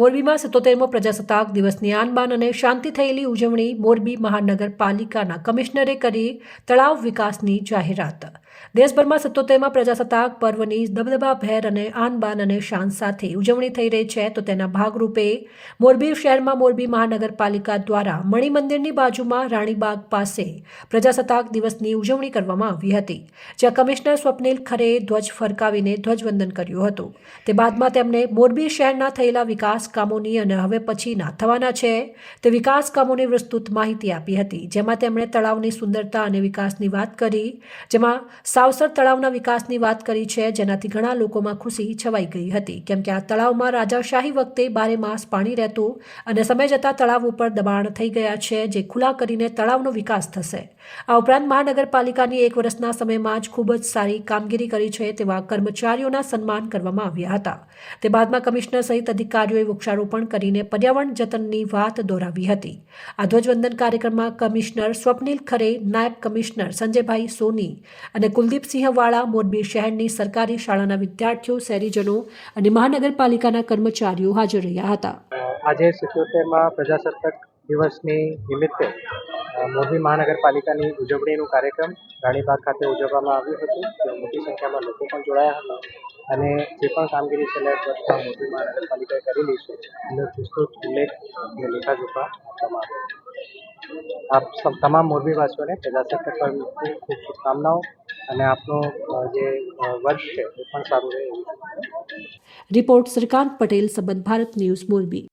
મોરબીમાં સિત્તોતેરમો પ્રજાસત્તાક દિવસની આનબાન અને શાંતિ થયેલી ઉજવણી મોરબી મહાનગરપાલિકાના કમિશનરે કરી તળાવ વિકાસની જાહેરાત. દેશભરમાં સત્તોતેરમાં પ્રજાસત્તાક પર્વની દબદબાભેર અને આનબાન અને શાન સાથે ઉજવણી થઈ રહી છે, તો તેના ભાગરૂપે મોરબી શહેરમાં મોરબી મહાનગરપાલિકા દ્વારા મણિમંદિરની બાજુમાં રાણીબાગ પાસે પ્રજાસત્તાક દિવસની ઉજવણી કરવામાં આવી હતી, જ્યાં કમિશનર સ્વપ્નિલ ખરેએ ધ્વજ ફરકાવીને ધ્વજવંદન કર્યું હતું. તે બાદમાં તેમણે મોરબી શહેરના થયેલા વિકાસ કામોની અને હવે પછીના થવાના છે, તે વિકાસ કામોની વિસ્તૃત માહિતી આપી હતી, જેમાં તેમણે તળાવની સુંદરતા અને વિકાસની વાત કરી, જેમાં સાવસર તળાવના વિકાસની વાત કરી છે, જેનાથી ઘણા લોકોમાં ખુશી છવાઈ ગઈ હતી. કેમ કે આ તળાવમાં રાજાશાહી વખતે બારે માસ પાણી રહેતું અને સમય જતાં તળાવ ઉપર દબાણ થઈ ગયા છે, જે ખુલ્લા કરીને તળાવનો વિકાસ થશે. આ ઉપરાંત મહાનગરપાલિકાની એક વર્ષના સમયમાં જ ખૂબ જ સારી કામગીરી કરી છે તેવા કર્મચારીઓના સન્માન કરવામાં આવ્યા હતા. તે બાદમાં કમિશનર સહિત અધિકારીઓએ વૃક્ષારોપણ કરીને પર્યાવરણ જતનની વાત દોહરાવી હતી. આ ધ્વજવંદન કાર્યક્રમમાં કમિશનર સ્વપ્નિલ ખરે, નાયબ કમિશનર સંજયભાઈ સોની અને કુલદીપસિંહ વાળા, મોરબી શહેરની સરકારી શાળાના વિદ્યાર્થીઓ, શહેરીજનો અને મહાનગરપાલિકાના કર્મચારીઓ હાજર રહ્યા હતા. આજે સિત્યોતેરમાં પ્રજાસત્તાક દિવસની નિમિત્તે મોરબી મહાનગરપાલિકાની ઉજવણીનું કાર્યક્રમ રાણીબાગ ખાતે ઉજવવામાં આવ્યું હતું. જ્યાં મોટી સંખ્યામાં લોકો પણ જોડાયા હતા અને જે પણ કામગીરી છેલ્લા એક વર્ષમાં મોરબી મહાનગરપાલિકાએ કરેલી છે, એનો વિસ્તૃત ઉલ્લેખ અને લેખાજોખા આપવામાં આવ્યો આપ તમામ મોરબીવાસીઓને પ્રજાસત્તાક ખૂબ ખૂબ શુભકામનાઓ. અને આપનું જે વર્ક છે, એ પણ સારું રહે રિપોર્ટ શ્રીકાંત પટેલ, સંબંધ ભારત ન્યૂઝ મોરબી.